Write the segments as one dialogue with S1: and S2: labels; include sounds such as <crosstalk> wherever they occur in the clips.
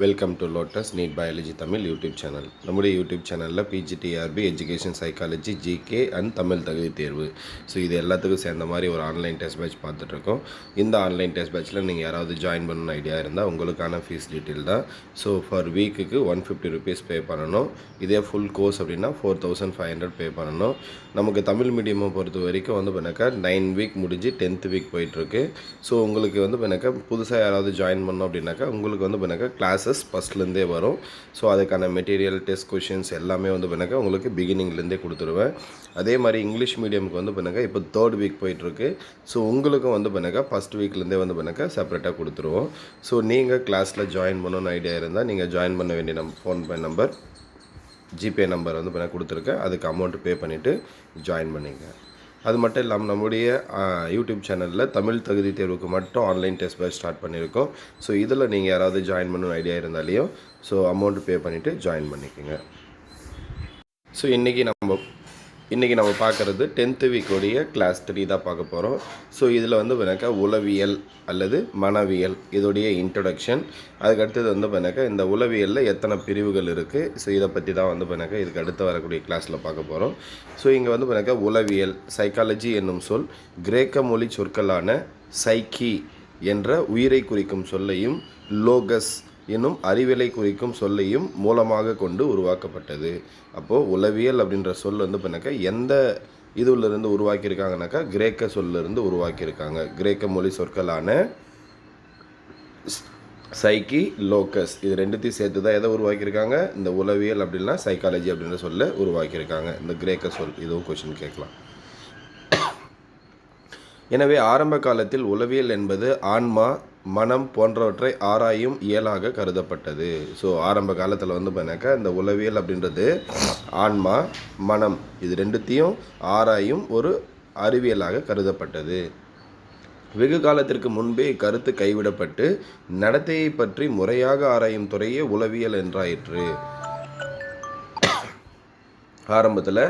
S1: Welcome to lotus NEET biology Tamil YouTube channel நம்முடைய YouTube சேனலில் PGTRB education psychology GK and Tamil தகுதி தேர்வு. So இது எல்லாத்துக்கும் சேர்ந்த மாதிரி ஒரு ஆன்லைன் டெஸ்ட் பேட்ச் பார்த்துட்ருக்கோம். இந்த ஆன்லைன் டெஸ்ட் பேட்ச்சில் நீங்கள் யாராவது ஜாயின் பண்ணணும் ஐடியா இருந்தால் உங்களுக்கான ஃபீஸ் டீட்டெயில் தான். ஸோ ஃபார் வீக்குக்கு ஒன் ஃபிஃப்டி ருபீஸ் பே பண்ணணும். இதே ஃபுல் கோர்ஸ் அப்படின்னா four thousand five hundred pay பண்ணணும். நமக்கு தமிழ் மீடியமை பொறுத்த வரைக்கும் வந்து பண்ணாக்கா நைன் வீக் முடிஞ்சு டென்த் வீக் போயிட்டுருக்கு ஸோ உங்களுக்கு வந்து பண்ணாக்கா புதுசாக யாராவது ஜாயின் பண்ணோம் அப்படின்னாக்கா உங்களுக்கு வந்து பண்ணாக்கா கிளாஸஸ் ஃபஸ்ட்லேருந்தே வரும். ஸோ அதுக்கான மெட்டீரியல் டெஸ்ட் கொஷின்ஸ் எல்லாமே வந்து பண்ணாக்கா உங்களுக்கு பிகினிங்லேருந்தே கொடுத்துருவேன். அதே மாதிரி இங்கிலீஷ் மீடியமுக்கு வந்து பண்ணாக்கா இப்போ தேர்ட் வீக் போயிட்டுருக்கு. ஸோ உங்களுக்கும் வந்து பண்ணாக்கா ஃபஸ்ட் வீக்லேருந்தே வந்து பண்ணாக்கா செப்பரேட்டாக கொடுத்துருவோம். ஸோ நீங்கள் கிளாஸில் ஜாயின் பண்ணணும்னு ஐடியா இருந்தால் நீங்கள் ஜாயின் பண்ண வேண்டிய நம் ஃபோன்பே நம்பர் ஜிபே நம்பர் வந்து பண்ண கொடுத்துருக்கேன். அதுக்கு அமௌண்ட் பே பண்ணிவிட்டு ஜாயின் பண்ணிங்க. அது மட்டும் இல்லாமல் நம்முடைய யூடியூப் சேனலில் தமிழ் தகுதி தேர்வுக்கு மட்டும் ஆன்லைன் டெஸ்ட் பேட்ச் ஸ்டார்ட் பண்ணியிருக்கோம் ஸோ இதில் நீங்கள் யாராவது ஜாயின் பண்ணணும் ஐடியா இருந்தாலையும் ஸோ அமௌண்ட் பே பண்ணிவிட்டு ஜாயின் பண்ணிக்கோங்க. ஸோ இன்றைக்கி நம்ம இன்றைக்கி நம்ம பார்க்குறது டென்த்து வீக்கோடைய கிளாஸ் த்ரீ தான் பார்க்க போகிறோம் ஸோ இதில் வந்து பார்த்தாக்கா உளவியல் அல்லது மனவியல் இதோடைய இன்ட்ரொடக்ஷன் அதுக்கு அடுத்தது வந்து பார்த்தாக்கா இந்த உளவியலில் எத்தனை பிரிவுகள் இருக்குது ஸோ இதை பற்றி தான் வந்து பார்த்தாக்கா இதுக்கு அடுத்து வரக்கூடிய கிளாஸில் பார்க்க போகிறோம் ஸோ இங்கே வந்து பார்த்தாக்கா உளவியல் சைக்காலஜி என்னும் சொல் கிரேக்க மொழி சொற்களான சைக்கி என்ற உயிரை குறிக்கும் சொல்லையும் லோகஸ் என்னும் அறிவியலை குறிக்கும் சொல்லையும் மூலமாக கொண்டு உருவாக்கப்பட்டது. அப்போது உளவியல் அப்படின்ற சொல் வந்து பண்ணாக்கா எந்த இதுலேருந்து உருவாக்கியிருக்காங்கனாக்கா கிரேக்க சொல்லிருந்து உருவாக்கியிருக்காங்க. கிரேக்க மொழி சொற்களான சைக்கி லோக்கஸ் இது ரெண்டுத்தையும் சேர்த்து தான் எதை உருவாக்கியிருக்காங்க? இந்த உளவியல் அப்படின்னா சைக்காலஜி அப்படின்ற சொல்ல உருவாக்கியிருக்காங்க. இந்த கிரேக்க சொல் இதுவும் கொஷின் கேட்கலாம். <coughs> எனவே ஆரம்ப காலத்தில் உளவியல் என்பது ஆன்மா மனம் போன்றவற்றை ஆராயும் இயலாக கருதப்பட்டது. ஸோ ஆரம்ப காலத்தில் வந்து பார்த்தாக்கா இந்த உளவியல் அப்படின்றது ஆன்மா மனம் இது ரெண்டுத்தையும் ஆராயும் ஒரு அறிவியலாக கருதப்பட்டது. வெகு காலத்திற்கு முன்பே கருத்து கைவிடப்பட்டு நடத்தையை பற்றி முறையாக ஆராயும் துறையே உளவியல் என்றாயிற்று. ஆரம்பத்தில்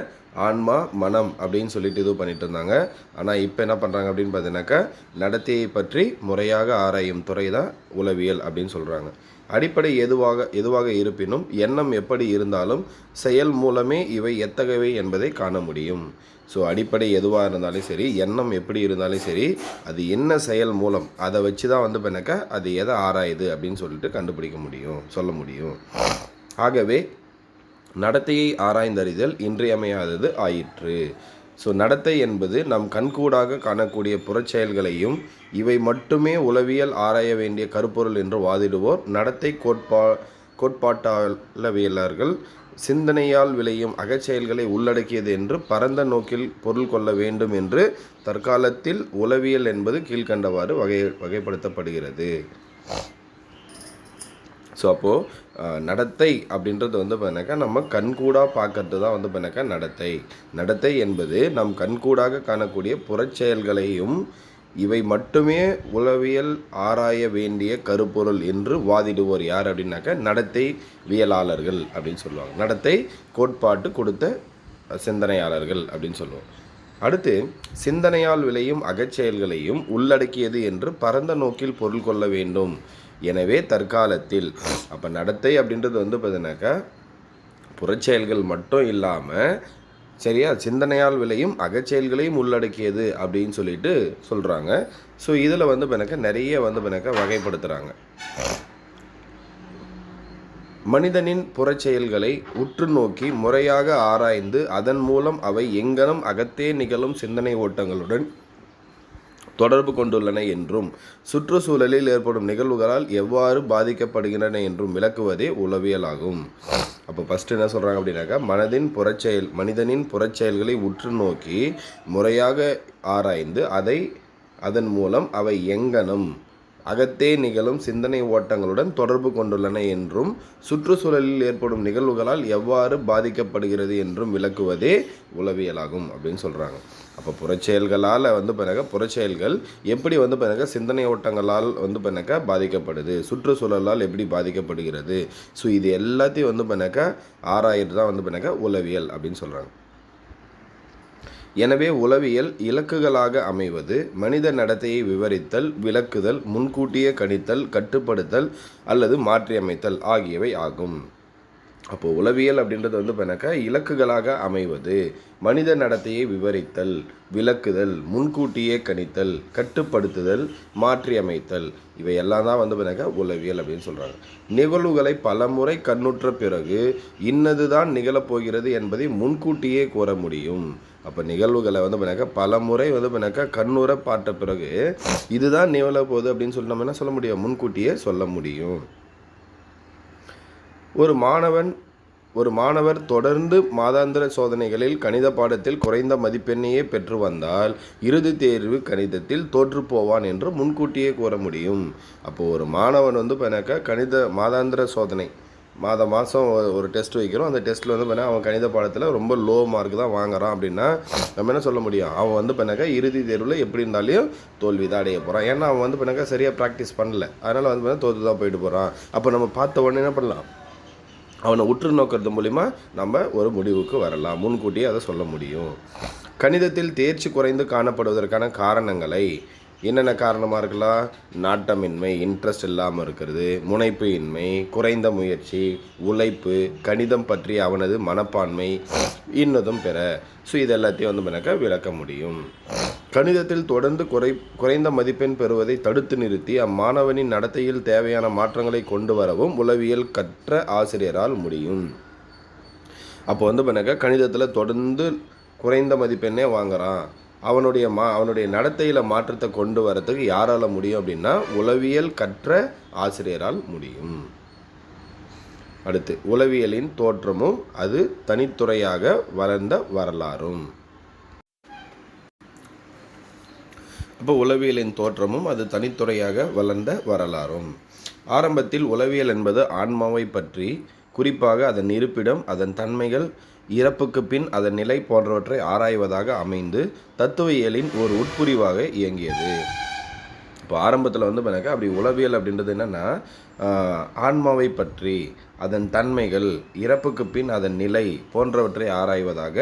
S1: ஆன்மா மனம் அப்படின்னு சொல்லிட்டு இது பண்ணிட்டு இருந்தாங்க ஆனால் இப்போ என்ன பண்ணுறாங்க அப்படின்னு பார்த்தீங்கன்னாக்கா நடத்தையை பற்றி முறையாக ஆராயும் துறை தான் உளவியல் அப்படின்னு சொல்கிறாங்க அடிப்படை எதுவாக எதுவாக இருப்பினும் எண்ணம் எப்படி இருந்தாலும் செயல் மூலமே இவை எத்தகையவை என்பதை காண முடியும். ஸோ அடிப்படை எதுவாக இருந்தாலும் சரி எண்ணம் எப்படி இருந்தாலும் சரி அது என்ன செயல் மூலம் அதை வச்சு தான் வந்து பண்ணாக்கா அது எதை ஆராயுது அப்படின்னு சொல்லிட்டு கண்டுபிடிக்க முடியும் சொல்ல முடியும். ஆகவே நடத்தையை ஆராய்ந்தறிதல் இன்றியமையாதது ஆயிற்று. ஸோ நடத்தை என்பது நம் கண்கூடாக காணக்கூடிய புறச்செயல்களையும் இவை மட்டுமே உளவியல் ஆராய வேண்டிய கருப்பொருள் என்று வாதிடுவோர். நடத்தை கோட்பா கோட்பாட்டாளவியலர்கள் சிந்தனையால் விளையும் அகச்செயல்களை உள்ளடக்கியது என்று பரந்த நோக்கில் பொருள் கொள்ள வேண்டும் என்று தற்காலத்தில் உளவியல் என்பது கீழ்க்கண்டவாறு வகை வகைப்படுத்தப்படுகிறது. ஸோ அப்போது நடத்தை அப்படின்றது வந்து பார்த்தினாக்கா நம்ம கண்கூடாக பார்க்கறது தான் வந்து பார்த்தினாக்கா நடத்தை. நடத்தை என்பது நம் கண்கூடாக காணக்கூடிய புறச்செயல்களையும் இவை மட்டுமே உளவியல் ஆராய வேண்டிய கருப்பொருள் என்று வாதிடுவோர் யார் அப்படின்னாக்கா நடத்தை வியலாளர்கள் அப்படின்னு சொல்லுவாங்க. நடத்தை கோட்பாட்டு கொடுத்த சிந்தனையாளர்கள் அப்படின்னு சொல்லுவோம். அடுத்து சிந்தனையால் விளையும் அகச்செயல்களையும் உள்ளடக்கியது என்று பரந்த நோக்கில் பொருள் கொள்ள வேண்டும். எனவே தற்காலத்தில் அப்போ நடத்தை அப்படின்றது வந்து பார்த்தீங்கன்னாக்கா புறச்செயல்கள் மட்டும் இல்லாமல் சரியா சிந்தனையால் விளையும் அகச்செயல்களையும் உள்ளடக்கியது அப்படின்னு சொல்லிட்டு சொல்கிறாங்க ஸோ இதில் வந்து எனக்கு நிறைய வந்து எனக்கு வகைப்படுத்துகிறாங்க மனிதனின் புறச்செயல்களை உற்று நோக்கி முறையாக ஆராய்ந்து அதன் மூலம் அவை எங்கனம் அகத்தே நிகழும் சிந்தனை ஓட்டங்களுடன் தொடர்பு கொண்டுள்ளன என்றும் சுற்றுச்சூழலில் ஏற்படும் நிகழ்வுகளால் எவ்வாறு பாதிக்கப்படுகின்றன என்றும் விளக்குவதே உளவியலாகும். அப்போ ஃபஸ்ட்டு என்ன சொல்கிறாங்க அப்படின்னாக்கா மனதின் புறச்செயல் மனிதனின் புறச்செயல்களை உற்று நோக்கி முறையாக ஆராய்ந்து அதை அதன் மூலம் அவை எங்கனம் அகத்தே நிகழும் சிந்தனை ஓட்டங்களுடன் தொடர்பு கொண்டுள்ளன என்றும் சுற்றுச்சூழலில் ஏற்படும் நிகழ்வுகளால் எவ்வாறு பாதிக்கப்படுகிறது என்றும் விளக்குவதே உளவியலாகும் அப்படின்னு சொல்கிறாங்க அப்போ புறச்செயல்களால் வந்து பிறகு புறச்செயல்கள் எப்படி வந்து பிறகு சிந்தனை ஓட்டங்களால் வந்து பிறக்க பாதிக்கப்படுது சுற்றுச்சூழலால் எப்படி பாதிக்கப்படுகிறது ஸோ இது எல்லாத்தையும் வந்து பிறக்க ஆராயிட்டு தான் வந்து பிறக்க உளவியல் அப்படின்னு சொல்கிறாங்க எனவே உளவியல் இலக்குகளாக அமைவது மனித நடத்தையை விவரித்தல் விளக்குதல் முன்கூட்டியே கணித்தல் கட்டுப்படுத்தல் அல்லது மாற்றியமைத்தல் ஆகியவை ஆகும். அப்போது உளவியல் அப்படின்றது வந்து பண்ணாக்கா இலக்குகளாக அமைவது மனித நடத்தையை விவரித்தல் விளக்குதல் முன்கூட்டியே கணித்தல் கட்டுப்படுத்துதல் மாற்றியமைத்தல் இவையெல்லாம் தான் வந்து பண்ணாக்கா உளவியல் அப்படின்னு சொல்கிறாங்க நிகழ்வுகளை பலமுறை கண்ணுற்ற பிறகு இன்னது தான் நிகழப்போகிறது என்பதை முன்கூட்டியே கூற முடியும். அப்போ நிகழ்வுகளை வந்து பண்ணாக்கா பல முறை வந்து பண்ணாக்கா கண்ணுற பார்த்த பிறகு இதுதான் நிகழ போகுது அப்படின்னு சொல்லி நம்ம என்ன சொல்ல முடியும்? முன்கூட்டியே சொல்ல முடியும். ஒரு மாணவன் ஒரு மாணவர் தொடர்ந்து மாதாந்திர சோதனைகளில் கணித பாடத்தில் குறைந்த மதிப்பெண்ணையே பெற்று வந்தால் இறுதித் தேர்வு கணிதத்தில் தோற்று போவான் என்று முன்கூட்டியே கூற முடியும். அப்போது ஒரு மாணவன் வந்து பார்த்தாக்கா கணித மாதாந்திர சோதனை மாத மாதம் ஒரு டெஸ்ட் வைக்கிறோம். அந்த டெஸ்ட்டில் வந்து பண்ணால் அவன் கணித பாடத்தில் ரொம்ப லோ மார்க் தான் வாங்குறான் அப்படின்னா நம்ம என்ன சொல்ல முடியும்? அவன் வந்து பண்ணாக்கா இறுதி தேர்வில் எப்படி இருந்தாலும் தோல்வி தான் அடைய போகிறான் ஏன்னா அவன் வந்து பண்ணாக்கா சரியாக ப்ராக்டிஸ் பண்ணல. அதனால் வந்து பண்ணால் தோற்று தான் போயிட்டு போகிறான் அப்போ நம்ம பார்த்த உடனே என்ன பண்ணலாம்? அவனை உற்று நோக்கிறது மூலிமா நம்ம ஒரு முடிவுக்கு வரலாம். முன்கூட்டியே அதை சொல்ல முடியும். கணிதத்தில் தேர்ச்சி குறைந்து காணப்படுவதற்கான காரணங்களை என்னென்ன காரணமாக இருக்கலாம்? நாட்டமின்மை இன்ட்ரெஸ்ட் இல்லாமல் இருக்கிறது முனைப்பு இன்மை குறைந்த முயற்சி உழைப்பு கணிதம் பற்றி அவனது மனப்பான்மை இன்னதும் பெற. ஸோ இது எல்லாத்தையும் வந்து எனக்கு விளக்க முடியும். கணிதத்தில் தொடர்ந்து குறை குறைந்த மதிப்பெண் பெறுவதை தடுத்து நிறுத்தி அம்மாணவனின் நடத்தையில் தேவையான மாற்றங்களை கொண்டு வரவும் உளவியல் கற்ற ஆசிரியரால் முடியும். அப்போ வந்து பண்ணாக்கா கணிதத்தில் தொடர்ந்து குறைந்த மதிப்பெண்ணே வாங்குறான். அவனுடைய மா அவனுடைய நடத்தையில் மாற்றத்தை கொண்டு வரத்துக்கு யாரால் முடியும் அப்படின்னா உளவியல் கற்ற ஆசிரியரால் முடியும். அடுத்து உளவியலின் தோற்றமும் அது தனித்துறையாக வளர்ந்த வரலாறும். அப்போ உளவியலின் தோற்றமும் அது தனித்துறையாக வளர்ந்த வரலாறும். ஆரம்பத்தில் உளவியல் என்பது ஆன்மாவை பற்றி குறிப்பாக அதன் இருப்பிடம் அதன் தன்மைகள் இறப்புக்கு பின் அதன் நிலை போன்றவற்றை ஆராய்வதாக அமைந்து தத்துவியலின் ஒரு உட்புரிவாக இயங்கியது. இப்போ ஆரம்பத்தில் வந்து பண்ணாக்கா அப்படி உளவியல் அப்படின்றது என்னென்னா ஆன்மாவை பற்றி அதன் தன்மைகள் இறப்புக்கு பின் அதன் நிலை போன்றவற்றை ஆராய்வதாக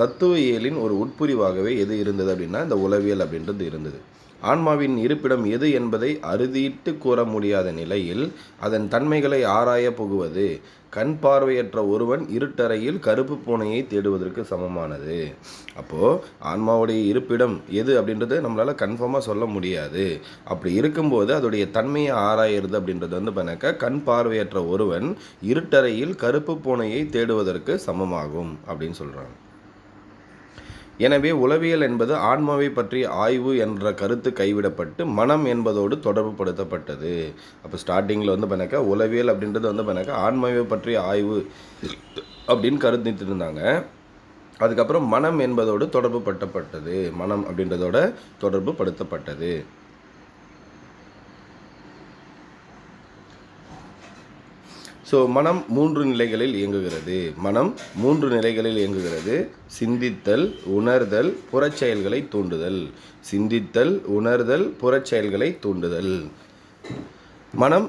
S1: தத்துவ இயலின் ஒரு உட்புரிவாகவே எது இருந்தது அப்படின்னா இந்த உளவியல் அப்படின்றது இருந்தது. ஆன்மாவின் இருப்பிடம் எது என்பதை அறுதியிட்டு கூற முடியாத நிலையில் அதன் தன்மைகளை ஆராய புகுவது. கண் பார்வையற்ற ஒருவன் இருட்டறையில் கருப்பு பூனையை தேடுவதற்கு சமமானது. அப்போது ஆன்மாவுடைய இருப்பிடம் எது அப்படின்றது நம்மளால் கன்ஃபார்மாக சொல்ல முடியாது. அப்படி இருக்கும்போது அதோடைய தன்மையை ஆராயிறது அப்படின்றது வந்து பண்ணக்க கண் பார்வையற்ற ஒருவன் இருட்டறையில் கருப்பு பூனையை தேடுவதற்கு சமமாகும் அப்படின்னு சொல்கிறாங்க எனவே உளவியல் என்பது ஆன்மாவை பற்றிய ஆய்வு என்ற கருத்து கைவிடப்பட்டு மனம் என்பதோடு தொடர்புபடுத்தப்பட்டது. அப்போ ஸ்டார்டிங்கில் வந்து பண்ணாக்கா உளவியல் அப்படின்றது வந்து பண்ணாக்கா ஆன்மாவை பற்றிய ஆய்வு அப்படின்னு கருத்திட்டு இருந்தாங்க. அதுக்கப்புறம் மனம் என்பதோடு தொடர்பு பட்டப்பட்டது மனம் அப்படின்றதோட தொடர்பு படுத்தப்பட்டது ஸோ மனம் மூன்று நிலைகளில் இயங்குகிறது. மனம் மூன்று நிலைகளில் இயங்குகிறது. சிந்தித்தல் உணர்தல் புறச்செயல்களை தூண்டுதல். சிந்தித்தல் உணர்தல் புறச்செயல்களை தூண்டுதல். மனம்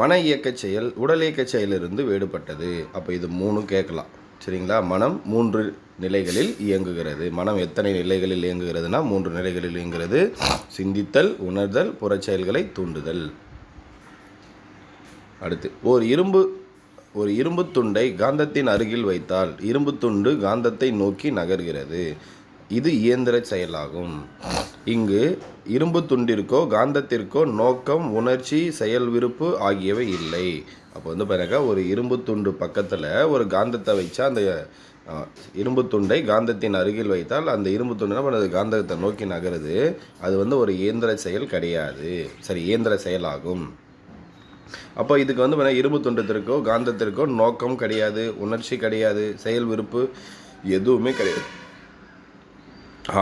S1: மன இயக்க செயல் உடல் இயக்க செயலிருந்து வேறுபட்டது. அப்போ இது மூணு கேட்கலாம். சரிங்களா? மனம் மூன்று நிலைகளில் இயங்குகிறது. மனம் எத்தனை நிலைகளில் இயங்குகிறதுனா மூன்று நிலைகளில் இயங்குகிறது. சிந்தித்தல் உணர்தல் புறச்செயல்களை தூண்டுதல். அடுத்து ஓர் இரும்பு ஒரு இரும்பு துண்டை காந்தத்தின் அருகில் வைத்தால் இரும்பு துண்டு காந்தத்தை நோக்கி நகர்கிறது. இது இயந்திர செயலாகும். இங்கு இரும்பு துண்டிற்கோ காந்தத்திற்கோ நோக்கம் உணர்ச்சி செயல் விருப்பு ஆகியவை இல்லை. அப்போ வந்து பாருங்க ஒரு இரும்பு துண்டு பக்கத்தில் ஒரு காந்தத்தை வச்சா அந்த இரும்பு துண்டை காந்தத்தின் அருகில் வைத்தால் அந்த இரும்பு துண்டு என்ன காந்தத்தை நோக்கி நகருது. அது வந்து ஒரு இயந்திர செயல் கிடையாது. சரி இயந்திர செயலாகும். அப்போ இதுக்கு வந்து வேணா இரும்பு துண்டத்திற்கோ காந்தத்திற்கோ நோக்கம் கிடையாது உணர்ச்சி கிடையாது செயல் விருப்பு எதுவுமே கிடையாது.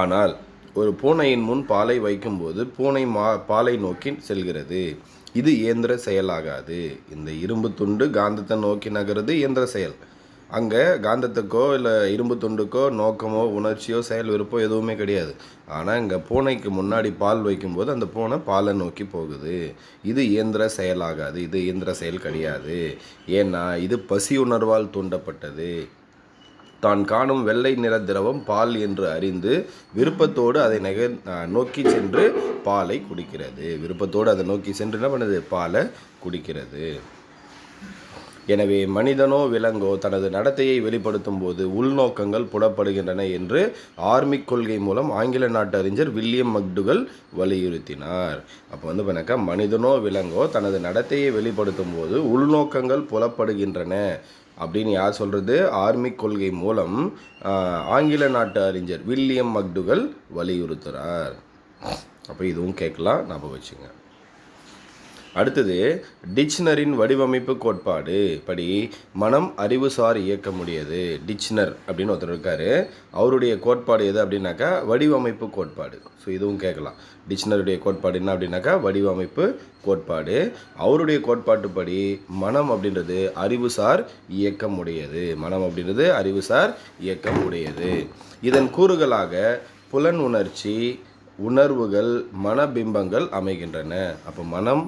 S1: ஆனால் ஒரு பூனையின் முன் பாலை வைக்கும்போது பூனை மா பாலை நோக்கி செல்கிறது. இது இயந்திர செயலாகாது. இந்த இரும்பு துண்டு காந்தத்தை நோக்கி நகருது இயந்திர செயல். அங்கே காந்தத்துக்கோ இல்லை இரும்பு துண்டுக்கோ நோக்கமோ உணர்ச்சியோ செயல் விருப்போ எதுவுமே கிடையாது. ஆனால் இங்கே பூனைக்கு முன்னாடி பால் வைக்கும்போது அந்த பூனை பாலை நோக்கி போகுது. இது இயந்திர செயலாகாது இது இயந்திர செயல் கிடையாது. ஏன்னா இது பசி உணர்வால் தூண்டப்பட்டது. தான் காணும் வெள்ளை நிற திரவம் பால் என்று அறிந்து விருப்பத்தோடு அதை நக நோக்கி சென்று பாலை குடிக்கிறது. விருப்பத்தோடு அதை நோக்கி சென்று என்ன பண்ணுது? பாலை குடிக்கிறது. எனவே மனிதனோ விலங்கோ தனது நடத்தையை வெளிப்படுத்தும் போது உள்நோக்கங்கள் புலப்படுகின்றன என்று ஆர்மிக் கொள்கை மூலம் ஆங்கில நாட்டு அறிஞர் வில்லியம் மக்டுகள் வலியுறுத்தினார். அப்போ வந்து பார்த்தாக்கா மனிதனோ விலங்கோ தனது நடத்தையை வெளிப்படுத்தும் போது உள்நோக்கங்கள் புலப்படுகின்றன அப்படின்னு யார் சொல்கிறது ஆர்மிக் கொள்கை மூலம் ஆங்கில நாட்டு அறிஞர் வில்லியம் மக்டுகள் வலியுறுத்துகிறார் அப்போ இதுவும் கேட்கலாம் ஞாபகம் வச்சுங்க. அடுத்தது டிக்ஷனரின் வடிவமைப்பு கோட்பாடு. படி மனம் அறிவுசார் இயக்க முடியாது டிக்ஷனர் அப்படின்னு ஒருத்தர் இருக்கார். அவருடைய கோட்பாடு எது அப்படின்னாக்கா வடிவமைப்பு கோட்பாடு. ஸோ இதுவும் கேட்கலாம். டிக்ஷனருடைய கோட்பாடு என்ன அப்படின்னாக்கா வடிவமைப்பு கோட்பாடு. அவருடைய கோட்பாட்டுப்படி மனம் அப்படின்றது அறிவுசார் இயக்கம் உடையது மனம் அப்படின்றது அறிவுசார் இயக்கம் உடையது இதன் கூறுகளாக புலன் உணர்ச்சி உணர்வுகள் மனபிம்பங்கள் அமைகின்றன. அப்போ மனம்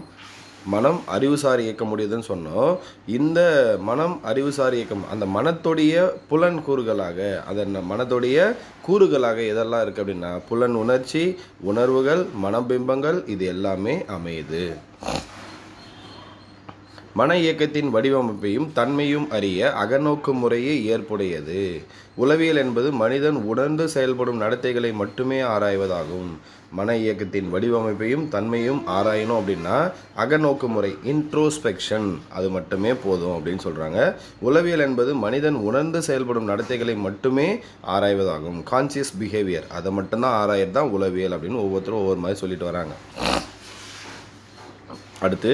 S1: மனம் அறிவுசார் இயக்கம் முடியுதுன்னு சொன்னோம். இந்த மனம் அறிவுசார் இயக்கம் அந்த மனத்துடைய புலன் கூறுகளாக அதன் மனத்துடைய கூறுகளாக எதெல்லாம் இருக்குது அப்படின்னா புலன் உணர்ச்சி உணர்வுகள் மனபிம்பங்கள் இது எல்லாமே அமையுது. மன இயக்கத்தின் வடிவமைப்பையும் தன்மையும் அறிய அகநோக்கு முறையே ஏற்புடையது. உளவியல் என்பது மனிதன் உணர்ந்து செயல்படும் நடத்தைகளை மட்டுமே ஆராய்வதாகும். மன இயக்கத்தின் வடிவமைப்பையும் தன்மையும் ஆராயணும் அப்படின்னா அகநோக்கு முறை இன்ட்ரோஸ்பெக்ஷன் அது மட்டுமே போதும் அப்படின்னு சொல்கிறாங்க உளவியல் என்பது மனிதன் உணர்ந்து செயல்படும் நடத்தைகளை மட்டுமே ஆராய்வதாகும். கான்சியஸ் பிஹேவியர் அதை மட்டும்தான் ஆராயறது தான் உளவியல் அப்படின்னு ஒவ்வொருத்தரும் ஒவ்வொரு மாதிரி சொல்லிட்டு வராங்க. அடுத்து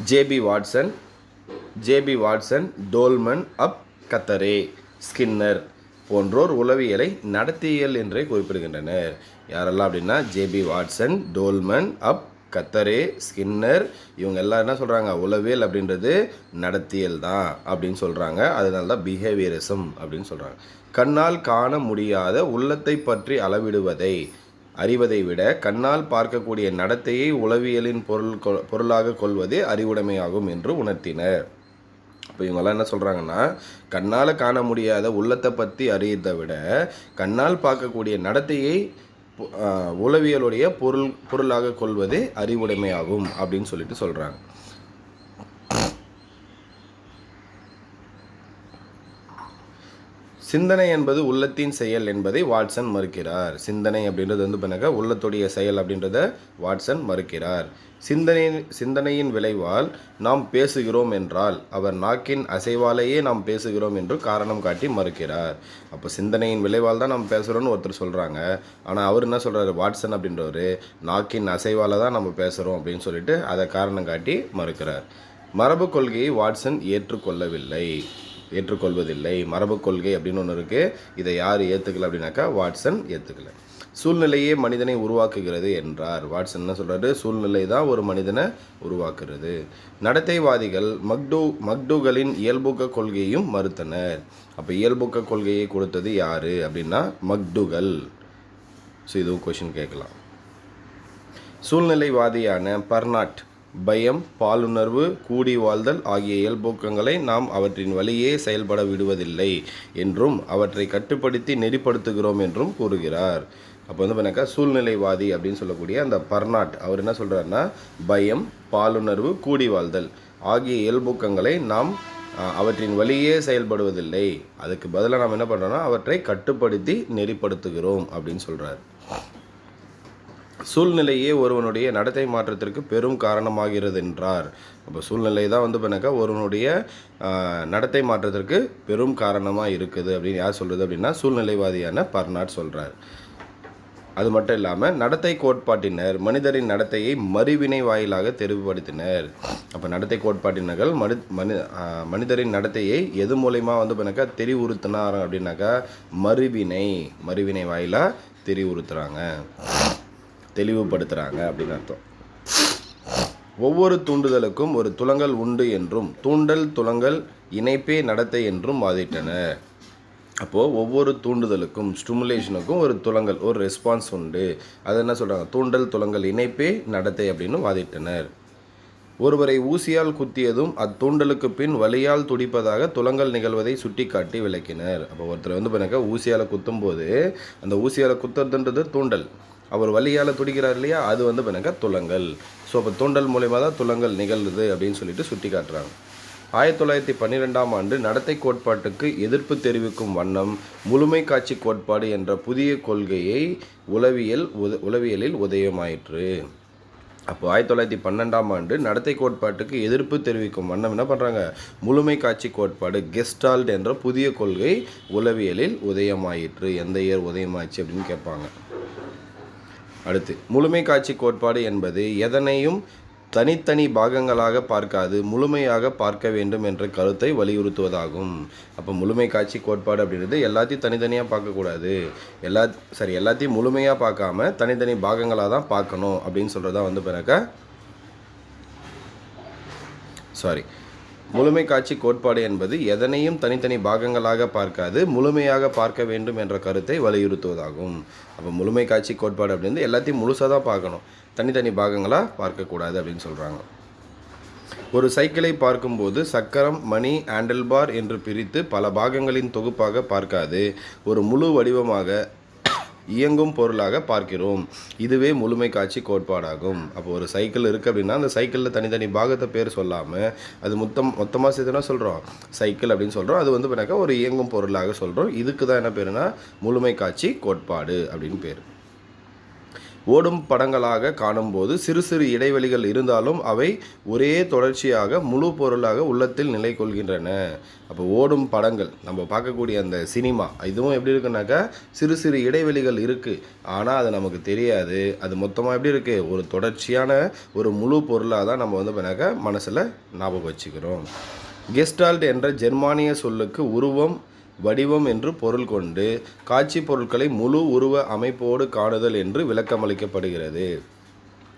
S1: JB Watson JB Watson Tolman அப் கத்தரே ஸ்கின்னர் போன்றோர் உளவியலை நடத்தியல் என்றே குறிப்பிடுகின்றனர். யாரெல்லாம் அப்படின்னா ஜேபி வாட்சன் டோல்மன் அப் கத்தரே ஸ்கின்னர் இவங்க எல்லாம் என்ன சொல்கிறாங்க உளவியல் அப்படின்றது நடத்தியல் தான் அப்படின்னு சொல்கிறாங்க அதனால தான் பிஹேவியரிசம் அப்படின்னு சொல்கிறாங்க கண்ணால் காண முடியாத உள்ளத்தை பற்றி அளவிடுவதை அறிவதை விட கண்ணால் பார்க்கக்கூடிய நடத்தையை உளவியலின் பொருள் பொருளாக கொள்வதே அறிவுடைமையாகும் என்று உணர்த்தினர். இப்போ இவங்கெல்லாம் என்ன சொல்கிறாங்கன்னா கண்ணால் காண முடியாத உள்ளத்தை பற்றி அறியதை விட கண்ணால் பார்க்கக்கூடிய நடத்தையை உளவியலுடைய பொருள் பொருளாக கொள்வதே அறிவுடைமையாகும் அப்படின்னு சொல்லிட்டு சொல்கிறாங்க சிந்தனை என்பது உள்ளத்தின் செயல் என்பதை வாட்சன் மறுக்கிறார். சிந்தனை அப்படின்றது வந்து பண்ணாக்க உள்ளத்துடைய செயல் அப்படின்றத வாட்சன் மறுக்கிறார். சிந்தனை சிந்தனையின் விளைவால் நாம் பேசுகிறோம் என்றால் அவர் நாக்கின் அசைவாலேயே நாம் பேசுகிறோம் என்று காரணம் காட்டி மறுக்கிறார். அப்போ சிந்தனையின் விளைவால் தான் நம்ம பேசுகிறோம்னு ஒருத்தர் சொல்கிறாங்க ஆனால் அவர் என்ன சொல்கிறாரு வாட்சன் அப்படின்றவர் நாக்கின் அசைவால் தான் நம்ம பேசுகிறோம் அப்படின்னு சொல்லிட்டு அதை காரணம் காட்டி மறுக்கிறார். மரபு கொள்கையை வாட்சன் ஏற்றுக்கொள்ளவில்லை. ஏற்றுக்கொள்வதில்லை. மரபு கொள்கை அப்படின்னு ஒன்று இருக்குது இதை யார் ஏற்றுக்கல அப்படின்னாக்கா வாட்சன் ஏற்றுக்கல சூழ்நிலையே மனிதனை உருவாக்குகிறது என்றார். வாட்சன் என்ன சொல்கிறாரு சூழ்நிலை தான் ஒரு மனிதனை உருவாக்குறது. நடத்தைவாதிகள் மக்டூ மக்டூகளின் இயல்புக்க கொள்கையையும் மறுத்தனர். அப்போ இயல்புக்க கொள்கையை கொடுத்தது யார் அப்படின்னா மக்டுகள். ஸோ இதுவும் கொஷின் கேட்கலாம். சூழ்நிலைவாதியான பர்னாட். பயம் பாலுணர்வு கூடி வாழ்தல் ஆகிய இயல்போக்கங்களை நாம் அவற்றின் வழியே செயல்பட விடுவதில்லை என்றும் அவற்றை கட்டுப்படுத்தி நெறிப்படுத்துகிறோம் என்றும் கூறுகிறார். அப்போ வந்து பண்ணாக்கா சூழ்நிலைவாதி அப்படின்னு சொல்லக்கூடிய அந்த பர்னாட் அவர் என்ன சொல்கிறாருன்னா பயம் பாலுணர்வு கூடி வாழ்தல் ஆகிய இயல்போக்கங்களை நாம் அவற்றின் வழியே செயல்படுவதில்லை. அதுக்கு பதிலாக நாம் என்ன பண்ணுறோன்னா அவற்றை கட்டுப்படுத்தி நெறிப்படுத்துகிறோம் அப்படின்னு சொல்கிறார் சூழ்நிலையே ஒருவனுடைய நடத்தை மாற்றத்திற்கு பெரும் காரணமாகிறது என்றார் அப்போ சூழ்நிலை தான் வந்து பண்ணாக்கா ஒருவனுடைய நடத்தை மாற்றத்திற்கு பெரும் காரணமாக இருக்குது. அப்படின்னு யார் சொல்கிறது அப்படின்னா சூழ்நிலைவாதியான பர்னாட் சொல்கிறார் அது மட்டும் இல்லாமல் நடத்தை கோட்பாட்டினர் மனிதரின் நடத்தையை மறுவினை வாயிலாக தெளிவுபடுத்தினர். அப்போ நடத்தை கோட்பாட்டினர்கள் மனி மனி மனிதரின் நடத்தையை எது மூலயமா வந்து பண்ணாக்கா தெரிவுறுத்தினார் அப்படின்னாக்கா மறுவினை மறுவினை வாயிலாக தெரிவுறுத்துறாங்க தெளிவுபடுத்துகிறாங்க அப்படின்னு அர்த்தம். ஒவ்வொரு தூண்டுதலுக்கும் ஒரு துலங்கல் உண்டு என்றும் தூண்டல் துலங்கல் இணைப்பே நடத்தை என்றும் வாதிட்டனர் அப்போது ஒவ்வொரு தூண்டுதலுக்கும் ஸ்டிமுலேஷனுக்கும் ஒரு துலங்கல் ஒரு ரெஸ்பான்ஸ் உண்டு. அது என்ன சொல்கிறாங்க தூண்டல் துலங்கல் இணைப்பே நடத்தை அப்படின்னு வாதிட்டனர். ஒருவரை ஊசியால் குத்தியதும் அத்தூண்டலுக்கு பின் வலியால் துடிப்பதாக துலங்கல் நிகழ்வதை சுட்டிக்காட்டி விளக்கினர். அப்போ ஒருத்தர் வந்து பண்ணாக்கா ஊசியால் குத்தும்போது அந்த ஊசியால் குத்துறதுன்றது தூண்டல். அவர் வலியால் துடிக்கிறார் இல்லையா? அது வந்து பண்ணாக்கா துலங்கல் ஸோ அப்போ தூண்டல் மூலயமா தான் துலங்கல் நிகழ்வுது அப்படின்னு சொல்லிட்டு சுட்டி காட்டுறாங்க ஆயிரத்தி தொள்ளாயிரத்தி பன்னிரெண்டாம் ஆண்டு நடத்தை கோட்பாட்டுக்கு எதிர்ப்பு தெரிவிக்கும் வண்ணம் முழுமை காட்சி கோட்பாடு என்ற புதிய கொள்கையை உளவியல் உத உளவியலில் உதயமாயிற்று. அப்போ ஆயிரத்தி தொள்ளாயிரத்தி பன்னெண்டாம் ஆண்டு நடத்தை கோட்பாட்டுக்கு எதிர்ப்பு தெரிவிக்கும் வண்ணம் என்ன பண்ணுறாங்க முழுமை காட்சி கோட்பாடு கெஸ்டால்ட் என்ற புதிய கொள்கை உளவியலில் உதயமாயிற்று. எந்த இயர் உதயமாயிடுச்சு அப்படின்னு கேட்பாங்க. அடுத்து முழுமை காட்சி கோட்பாடு என்பது எதனையும் தனித்தனி பாகங்களாக பார்க்காது முழுமையாக பார்க்க வேண்டும் என்ற கருத்தை வலியுறுத்துவதாகும். அப்போ முழுமை காட்சி கோட்பாடு அப்படின்றது எல்லாத்தையும் தனித்தனியாக பார்க்கக்கூடாது. எல்லா சரி எல்லாத்தையும் முழுமையாக பார்க்காம தனித்தனி பாகங்களாக தான் பார்க்கணும் அப்படின்னு சொல்கிறதா வந்து பிறக்க சாரி முழுமை காட்சி கோட்பாடு என்பது எதனையும் தனித்தனி பாகங்களாக பார்க்காது முழுமையாக பார்க்க வேண்டும் என்ற கருத்தை வலியுறுத்துவதாகும். அப்போ முழுமை காட்சி கோட்பாடு அப்படின்னு எல்லாத்தையும் முழுசாக தான் பார்க்கணும். தனித்தனி பாகங்களாக பார்க்கக்கூடாது அப்படின்னு சொல்கிறாங்க ஒரு சைக்கிளை பார்க்கும்போது சக்கரம் மணி ஹேண்டில் பார் என்று பிரித்து பல பாகங்களின் தொகுப்பாக பார்க்காது. ஒரு முழு வடிவமாக இயங்கும் பொருளாக பார்க்கிறோம். இதுவே முழுமை காட்சி கோட்பாடாகும். அப்போ ஒரு சைக்கிள் இருக்குது அப்படின்னா அந்த சைக்கிளில் தனித்தனி பாகத்தை பேர் சொல்லாமல் அது மொத்தம் மொத்தமாக சேர்த்துனா சொல்கிறோம் சைக்கிள் அப்படின்னு சொல்கிறோம் அது வந்து பண்ணாக்கா ஒரு இயங்கும் பொருளாக சொல்கிறோம் இதுக்கு தான் என்ன பேருனா முழுமை காட்சி கோட்பாடு அப்படின்னு பேர். ஓடும் படங்களாக காணும்போது சிறு சிறு இடைவெளிகள் இருந்தாலும் அவை ஒரே தொடர்ச்சியாக முழு பொருளாக உள்ளத்தில் நிலை கொள்கின்றன அப்போ ஓடும் படங்கள் நம்ம பார்க்கக்கூடிய அந்த சினிமா இதுவும் எப்படி இருக்குனாக்கா சிறு சிறு இடைவெளிகள் இருக்குது ஆனால் அது நமக்கு தெரியாது. அது மொத்தமாக எப்படி இருக்குது ஒரு தொடர்ச்சியான ஒரு முழு பொருளாக தான் நம்ம வந்து பண்ணாக்கா மனசில் ஞாபகம் வச்சுக்கிறோம். கெஸ்டால்ட் என்ற ஜெர்மானிய சொல்லுக்கு உருவம் வடிவம் என்று பொருள் கொண்டு காட்சி பொருட்களை முழு உருவ அமைப்போடு காணுதல் என்று விளக்கமளிக்கப்படுகிறது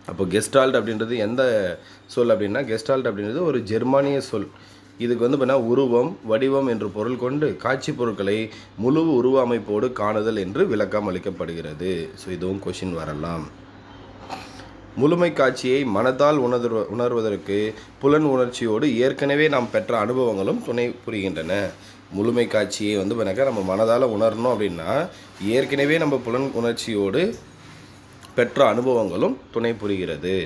S1: அப்போ கெஸ்டால்ட் அப்படின்றது எந்த சொல் அப்படின்னா கெஸ்டால்ட் அப்படின்றது ஒரு ஜெர்மானிய சொல். இதுக்கு வந்து பார்த்தீங்கன்னா உருவம் வடிவம் என்று பொருள் கொண்டு காட்சி பொருட்களை முழு உருவ அமைப்போடு காணுதல் என்று விளக்கம் அளிக்கப்படுகிறது. ஸோ இதுவும் கொஷின் வரலாம். முழுமை காட்சியை மனதால் உணர்வு உணர்வதற்கு புலன் உணர்ச்சியோடு ஏற்கனவே நாம் பெற்ற அனுபவங்களும் துணை புரிகின்றன. முழுமை காட்சியை வந்து பண்ணாக்கா நம்ம மனதால் உணரணும் அப்படின்னா ஏற்கனவே நம்ம புலன் உணர்ச்சியோடு பெற்ற அனுபவங்களும் துணை புரிகிறது.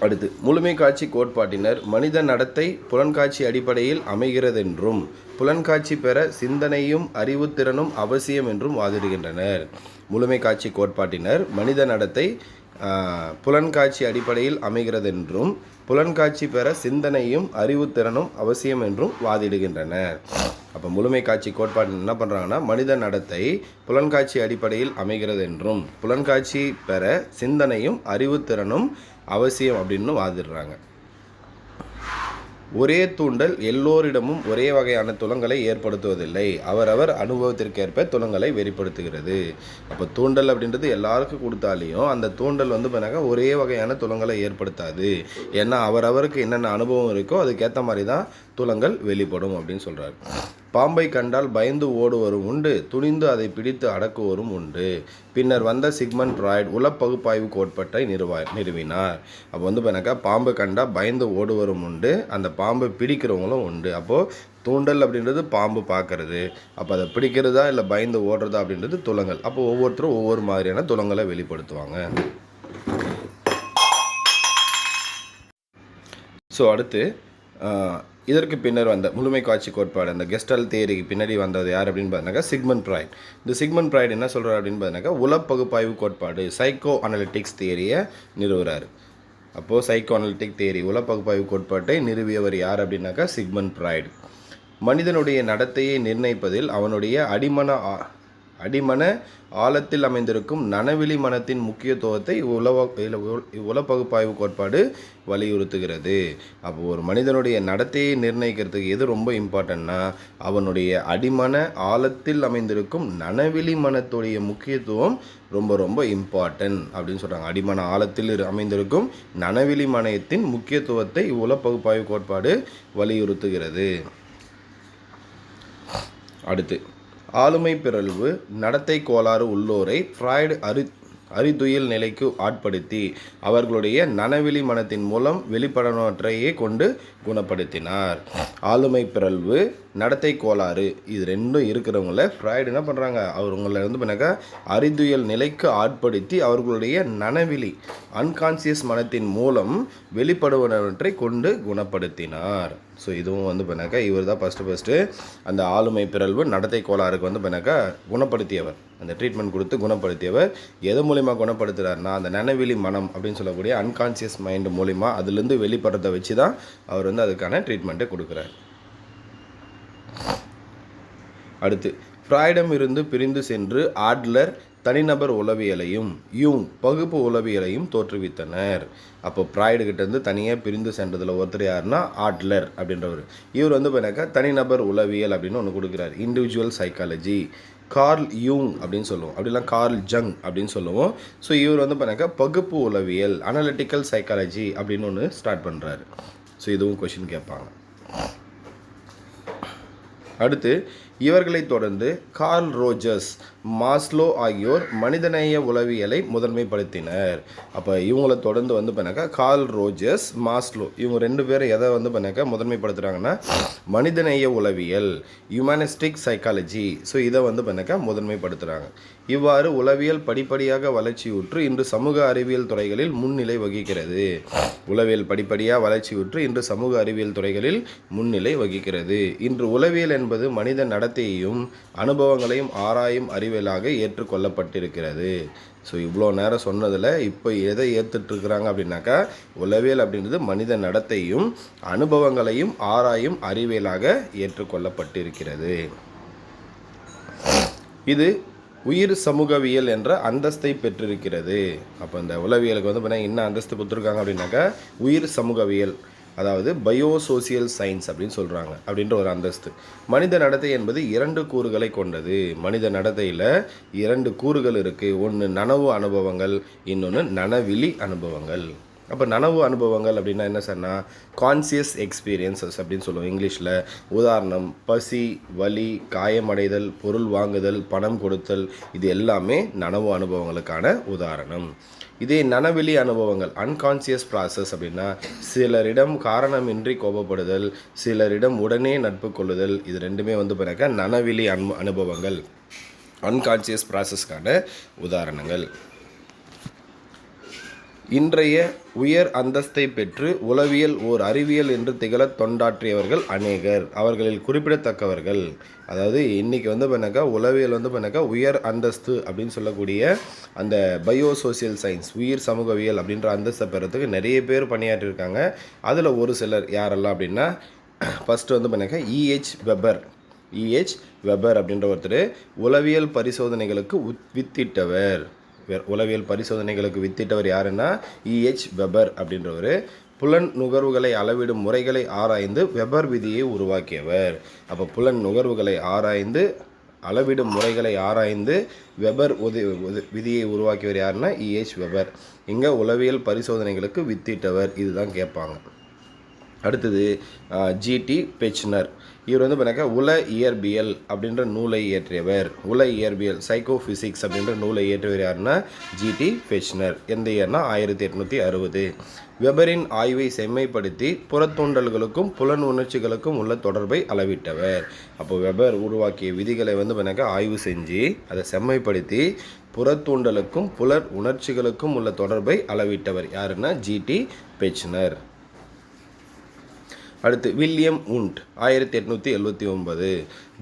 S1: அடுத்து முழுமை காட்சி கோட்பாட்டினர் மனித நடத்தை புலன்காட்சி அடிப்படையில் அமைகிறதென்றும் புலன்காட்சி பெற சிந்தனையும் அறிவுத்திறனும் அவசியம் என்றும் வாதிடுகின்றனர். முழுமை காட்சி கோட்பாட்டினர் மனித நடத்தை புலன்காட்சி அடிப்படையில் அமைகிறதென்றும் புலன்காட்சி பெற சிந்தனையும் அறிவுத்திறனும் அவசியம் என்றும் வாதிடுகின்றனர். அப்போ முழுமை காட்சி கோட்பாடு என்ன பண்ணுறாங்கன்னா மனித நடத்தை புலன்காட்சி அடிப்படையில் அமைகிறது என்றும் புலன்காட்சி பெற சிந்தனையும் அறிவுத்திறனும் அவசியம் அப்படின்னு வாதிடுறாங்க. ஒரே தூண்டல் எல்லோரிடமும் ஒரே வகையான துலங்களை ஏற்படுத்துவதில்லை. அவரவர் அனுபவத்திற்கேற்ப துலங்களை வெளிப்படுத்துகிறது. அப்போ தூண்டல் அப்படின்றது எல்லாருக்கும் கொடுத்தாலையும் அந்த தூண்டல் வந்து பண்ணாக்க ஒரே வகையான துலங்களை ஏற்படுத்தாது. ஏன்னா அவரவருக்கு என்னென்ன அனுபவம் இருக்கோ அதுக்கேற்ற மாதிரி தான் துலங்கள் வெளிப்படும் அப்படின்னு சொல்கிறார் பாம்பை கண்டால் பயந்து ஓடுவரும் உண்டு துணிந்து அதை பிடித்து அடக்குவரும் உண்டு. பின்னர் வந்த சிக்மன் ராய்ட் உளப்பகுப்பாய்வு கோட்பாட்டை நிறுவா நிறுவினார். அப்போ வந்து பண்ணாக்கா பாம்பு கண்டால் பயந்து ஓடுவரும் உண்டு அந்த பாம்பை பிடிக்கிறவங்களும் உண்டு. அப்போது தூண்டல் அப்படின்றது பாம்பு பார்க்கறது அப்போ அதை பிடிக்கிறதா இல்லை பயந்து ஓடுறதா அப்படின்றது துளங்கள் அப்போ ஒவ்வொருத்தரும் ஒவ்வொரு மாதிரியான துளங்களை வெளிப்படுத்துவாங்க. ஸோ அடுத்து இதற்கு பின்னர் வந்த முழுமை காட்சி கோட்பாடு அந்த கெஸ்டல் தேரிக்கு பின்னாடி வந்தது யார் அப்படின்னு பார்த்தீங்கன்னா சிக்மன் ப்ராய்ட் இந்த சிக்மன் ப்ராய்ட் என்ன சொல்கிறார் அப்படின்னு பார்த்தீங்கன்னாக்கா உளப்பகுப்பாய்வு கோட்பாடு சைக்கோ அனலிட்டிக்ஸ் தேரியை நிறுவுறாரு. அப்போது சைக்கோ அனலிட்டிக் தேரி உளப்பகுப்பாய்வு கோட்பாட்டை நிறுவியவர் யார் அப்படின்னாக்கா சிக்மன் ப்ராய்டு மனிதனுடைய நடத்தையை நிர்ணயிப்பதில் அவனுடைய அடிமன அடிமன ஆழத்தில் அமைந்திருக்கும் நனவிலி மனத்தின் முக்கியத்துவத்தை உளவ இல- உளப்பகுப்பாய்வு கோட்பாடு வலியுறுத்துகிறது. அப்போ ஒரு மனிதனுடைய நடத்தையை நிர்ணயிக்கிறதுக்கு எது ரொம்ப இம்பார்ட்டன்னா அவனுடைய அடிமன ஆழத்தில் அமைந்திருக்கும் நனவெளி மனத்துடைய முக்கியத்துவம் ரொம்ப ரொம்ப இம்பார்ட்டன்ட் அப்படின்னு சொல்கிறாங்க அடிமன ஆழத்தில் இரு- அமைந்திருக்கும் நனவிலி மனத்தின் முக்கியத்துவத்தை உளப்பகுப்பாய்வு கோட்பாடு வலியுறுத்துகிறது. அடுத்து ஆளுமை பிறழ்வு நடத்தை கோளாறு உள்ளோரை ஃப்ராய்டு அறி அறிதுயில் நிலைக்கு ஆட்படுத்தி அவர்களுடைய நனவெளி மனத்தின் மூலம் வெளிப்படனவற்றையே கொண்டு குணப்படுத்தினார். ஆளுமை பிறழ்வு நடத்தை கோளாறு இது ரெண்டும் இருக்கிறவங்கள ஃப்ராய்டு என்ன பண்ணுறாங்க அவங்களை வந்து பண்ணாக்கா அறிதுயல் நிலைக்கு ஆட்படுத்தி அவர்களுடைய நனவிழி அன்கான்சியஸ் மனத்தின் மூலம் வெளிப்படுவனவற்றை கொண்டு குணப்படுத்தினார். ஸோ இதுவும் வந்து பண்ணாக்கா இவர் தான் ஃபஸ்ட்டு ஃபஸ்ட்டு அந்த ஆளுமை பிறழ்வு நடத்தை கோளாறுக்கு வந்து பண்ணாக்கா குணப்படுத்தியவர். அந்த ட்ரீட்மெண்ட் கொடுத்து குணப்படுத்தியவர். எது மூலிமா குணப்படுத்துகிறாருன்னா அந்த நனவிழி மனம் அப்படின்னு சொல்லக்கூடிய அன்கான்சியஸ் மைண்டு மூலிமா அதுலேருந்து வெளிப்படுறதை வச்சு தான் அவர் வந்து அதுக்கான ட்ரீட்மெண்ட்டை கொடுக்குறாரு. அடுத்து ஃப்ராய்டம் இருந்து பிரிந்து சென்று ஆட்லர் தனிநபர் உளவியலையும் யூங் பகுப்பு உளவியலையும் தோற்றுவித்தனர். அப்போ ப்ராய்டுகிட்டேருந்து தனியாக பிரிந்து சென்றதில் ஒருத்தர் யாருன்னா ஆட்லர் அப்படின்றவர். இவர் வந்து பண்ணாக்கா தனிநபர் உளவியல் அப்படின்னு ஒன்று கொடுக்குறாரு. இண்டிவிஜுவல் சைக்காலஜி கார்ல் யூங் அப்படின்னு சொல்லுவோம். அப்படிலாம் கார்ல் ஜங் அப்படின்னு சொல்லுவோம். ஸோ இவர் வந்து பண்ணாக்கா பகுப்பு உளவியல் அனலிட்டிக்கல் சைக்காலஜி அப்படின்னு ஒன்று ஸ்டார்ட் பண்ணுறாரு ஸோ இதுவும் கொஷின் கேட்பாங்க. அடுத்து இவர்களைத் தொடர்ந்து கார்ல் ரோஜர்ஸ் மாஸ்லோ ஆகியோர் மனிதநேய உளவியலை முதன்மைப்படுத்தினர். அப்போ இவங்கள தொடர்ந்து வந்து பண்ணாக்கா கால் ரோஜர்ஸ் மாஸ்லோ இவங்க ரெண்டு பேரும் எதை வந்து பண்ணாக்கா முதன்மைப்படுத்துகிறாங்கன்னா மனிதநேய உளவியல் ஹியூமனிஸ்டிக் சைக்காலஜி ஸோ இதை வந்து பண்ணாக்கா முதன்மைப்படுத்துகிறாங்க இவ்வாறு உளவியல் படிப்படியாக வளர்ச்சியுற்று இன்று சமூக அறிவியல் துறைகளில் முன்னிலை வகிக்கிறது. உளவியல் படிப்படியாக வளர்ச்சியுற்று இன்று சமூக அறிவியல் துறைகளில் முன்னிலை வகிக்கிறது. இன்று உளவியல் என்பது மனித நடத்தையையும் அனுபவங்களையும் ஆராயும் அறிவியலாக ஏற்றுக்கொள்ளப்பட்டிருக்கிறது. ஸோ இவ்வளோ நேரம் சொன்னதில் இப்போ எதை ஏற்றுட்ருக்குறாங்க அப்படின்னாக்கா உளவியல் அப்படின்றது மனித நடத்தையும் அனுபவங்களையும் ஆராயும் அறிவியலாக ஏற்றுக்கொள்ளப்பட்டிருக்கிறது. இது உயிர் சமூகவியல் என்ற அந்தஸ்தை பெற்றிருக்கிறது. அப்போ இந்த உளவியலுக்கு வந்து பார்த்தீங்கன்னா என்ன அந்தஸ்து கொடுத்துருக்காங்க அப்படின்னாக்கா உயிர் சமூகவியல். அதாவது பயோ சோசியல் சயின்ஸ் அப்படின்னு சொல்கிறாங்க அப்படின்ற ஒரு அந்தஸ்து. மனித நடத்தை என்பது இரண்டு கூறுகளை கொண்டது. மனித நடத்தையில் இரண்டு கூறுகள் இருக்குது ஒன்று நனவு அனுபவங்கள் இன்னொன்று நனவிழி அனுபவங்கள். அப்போ நனவு அனுபவங்கள் அப்படின்னா என்ன சொன்னால் கான்சியஸ் எக்ஸ்பீரியன்சஸ் அப்படின்னு சொல்லுவோம் இங்கிலீஷில். உதாரணம் பசி வலி காயமடைதல் பொருள் வாங்குதல் பணம் கொடுத்தல் இது எல்லாமே நனவு அனுபவங்களுக்கான உதாரணம். இதே நனவெளி அனுபவங்கள் அன்கான்சியஸ் ப்ராசஸ் அப்படின்னா சிலரிடம் காரணமின்றி கோபப்படுதல் சிலரிடம் உடனே நட்பு கொள்ளுதல் இது ரெண்டுமே வந்து பிறக்க நனவெளி அனு அனுபவங்கள். அன்கான்சியஸ் ப்ராசஸ்க்கான உதாரணங்கள். இன்றைய உயர் அந்தஸ்தை பெற்று உளவியல் ஓர் அறிவியல் என்று திகழத் தொண்டாற்றியவர்கள் அநேகர். அவர்களில் குறிப்பிடத்தக்கவர்கள். அதாவது இன்றைக்கி வந்து பண்ணாக்கா உளவியல் வந்து பண்ணாக்கா உயர் அந்தஸ்து அப்படின்னு சொல்லக்கூடிய அந்த பயோ சோசியல் சயின்ஸ் உயிர் சமூகவியல் அப்படின்ற அந்தஸ்தை பெறத்துக்கு நிறைய பேர் பணியாற்றியிருக்காங்க அதில் ஒரு சிலர் யாரெல்லாம் அப்படின்னா ஃபஸ்ட்டு வந்து பண்ணாக்கா இஹெச் வெபர் இஹெச் வெபர் அப்படின்ற ஒருத்தர் உளவியல் பரிசோதனைகளுக்கு உத் வித்திட்டவர். உளவியல் பரிசோதனைகளுக்கு வித்திட்டவர் யாருன்னா இஹெச் வெபர் அப்படின்றவர். புலன் நுகர்வுகளை அளவிடும் முறைகளை ஆராய்ந்து வெபர் விதியை உருவாக்கியவர். அப்போ புலன் நுகர்வுகளை ஆராய்ந்து அளவிடும் முறைகளை ஆராய்ந்து வெபர் உதி விதியை உருவாக்கியவர் யாருன்னா இஹெச் வெபர். இங்கே உளவியல் பரிசோதனைகளுக்கு வித்திட்டவர். இதுதான் கேட்பாங்க. அடுத்தது ஜிடி பெச்னர். இவர் வந்து பண்ணாக்கா உல இயற்பியல் அப்படின்ற நூலை இயற்றியவர். உல இயற்பியல் சைக்கோ ஃபிசிக்ஸ் அப்படின்ற நூலை இயற்றியவர் யாருன்னா ஜிடி பெச்னர். எந்த இயர்னா ஆயிரத்தி எட்நூற்றி அறுபது. வெபரின் ஆய்வை செம்மைப்படுத்தி புறத்தூண்டல்களுக்கும் புலன் உணர்ச்சிகளுக்கும் உள்ள தொடர்பை அளவிட்டவர். அப்போ வெபர் உருவாக்கிய விதிகளை வந்து பண்ணாக்க ஆய்வு செஞ்சு அதை செம்மைப்படுத்தி புறத்தூண்டலுக்கும் புலர் உணர்ச்சிகளுக்கும் உள்ள தொடர்பை அளவிட்டவர் யாருன்னா ஜிடி பெச்னர். அடுத்து வில்லியம் உண்ட் ஆயிரத்தி எட்நூற்றி எழுபத்தி ஒன்பது.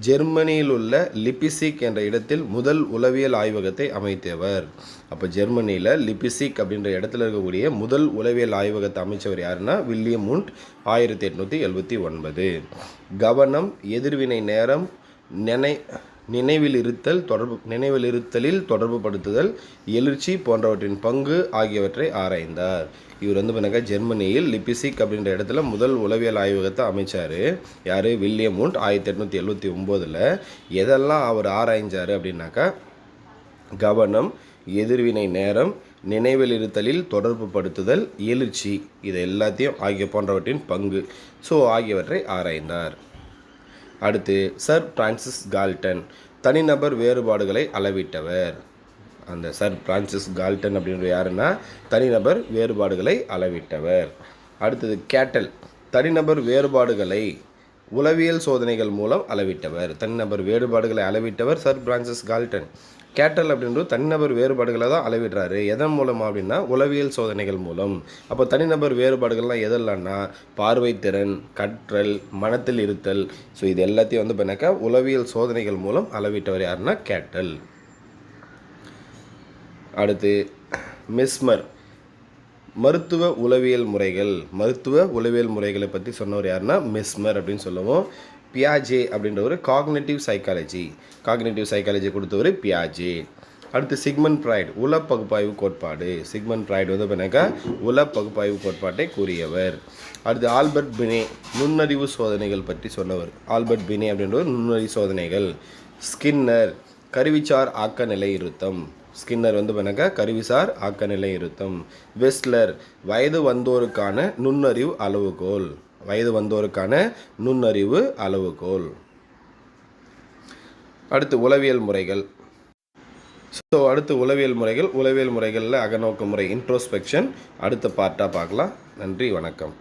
S1: ஜெர்மனியில் உள்ள லிபிசிக் என்ற இடத்தில் முதல் உளவியல் ஆய்வகத்தை அமைத்தவர். அப்போ ஜெர்மனியில் லிபிசிக் அப்படின்ற இடத்துல இருக்கக்கூடிய முதல் உளவியல் ஆய்வகத்தை அமைச்சவர் யாருன்னா வில்லியம் உண்ட் ஆயிரத்தி எட்நூற்றி எழுபத்தி ஒன்பது. கவனம் எதிர்வினை நேரம் நினை நினைவில் இருத்தல் தொடர்பு நினைவில் இருத்தலில் தொடர்பு படுத்துதல் எழுச்சி போன்றவற்றின் பங்கு ஆகியவற்றை ஆராய்ந்தார். இவர் வந்து பண்ணாக்கா ஜெர்மனியில் லிபிசிக் அப்படின்ற இடத்துல முதல் உளவியல் ஆய்வகத்தை அமைச்சார். யார்? வில்லியம் உண்ட் ஆயிரத்தி எட்நூற்றி எழுபத்தி ஒம்போதில். எதெல்லாம் அவர் ஆராய்ஞ்சார் அப்படின்னாக்கா கவனம் எதிர்வினை நேரம் நினைவில் இருத்தலில் தொடர்பு படுத்துதல் எழுச்சி இது எல்லாத்தையும் ஆகிய போன்றவற்றின் பங்கு. ஸோ ஆகியவற்றை ஆராய்ந்தார். அடுத்து சர் பிரான்சிஸ் கால்டன் தனிநபர் வேறுபாடுகளை அளவிட்டவர். அந்த சர் பிரான்சிஸ் கால்டன் அப்படின்ற யாருன்னா தனிநபர் வேறுபாடுகளை அளவிட்டவர். அடுத்தது கேட்டல். தனிநபர் வேறுபாடுகளை உளவியல் சோதனைகள் மூலம் அளவிட்டவர். தனிநபர் வேறுபாடுகளை அளவிட்டவர் சர் பிரான்சிஸ் கால்டன். கேட்டல் அப்படின்றது தனிநபர் வேறுபாடுகளை தான் அளவிடுறாரு. எதன் மூலம் அப்படின்னா உளவியல் சோதனைகள் மூலம். அப்போ தனிநபர் வேறுபாடுகள்லாம் எதெல்லாம்னா பார்வைத்திறன் கற்றல் மனத்தில் இருத்தல். ஸோ இது எல்லாத்தையும் வந்து பண்ணாக்கா உளவியல் சோதனைகள் மூலம் அளவிட்டவர் யாருன்னா கேட்டல். அடுத்து மிஸ்மர். மருத்துவ உளவியல் முறைகள். மருத்துவ உளவியல் முறைகளை பற்றி சொன்னவர் யாருன்னா மிஸ்மர் அப்படின்னு சொல்லுவோம். பியாஜே அப்படின்ற ஒரு காக்னேட்டிவ் சைக்காலஜி காக்னேட்டிவ் சைக்காலஜி கொடுத்தவர் பியாஜே. அடுத்து சிக்மன் ப்ரைட் உல பகுப்பாய்வு கோட்பாடு. சிக்மன் ப்ராய்டு வந்து பண்ணாக்கா உல பகுப்பாய்வு கோட்பாட்டை கூறியவர். அடுத்து ஆல்பர்ட் பினே நுண்ணறிவு சோதனைகள் பற்றி சொன்னவர். ஆல்பர்ட் பினே அப்படின்றவர் நுண்ணறிவு சோதனைகள். ஸ்கின்னர் கருவிச்சார் ஆக்க நிலை இருத்தம். ஸ்கின்னர் வந்து பண்ணாக்கா கருவிசார் ஆக்க நிலை இருத்தம் வெஸ்லர் வயது வந்தோருக்கான நுண்ணறிவு அளவுகோல். வயது வந்தோருக்கான நுண்ணறிவு அளவுகோல். அடுத்து உளவியல் முறைகள். ஸோ அடுத்து உளவியல் முறைகள். உளவியல் முறைகளில் அகநோக்கு முறை இன்ட்ரோஸ்பெக்ஷன் அடுத்த பார்ட்டாக பார்க்கலாம். நன்றி வணக்கம்.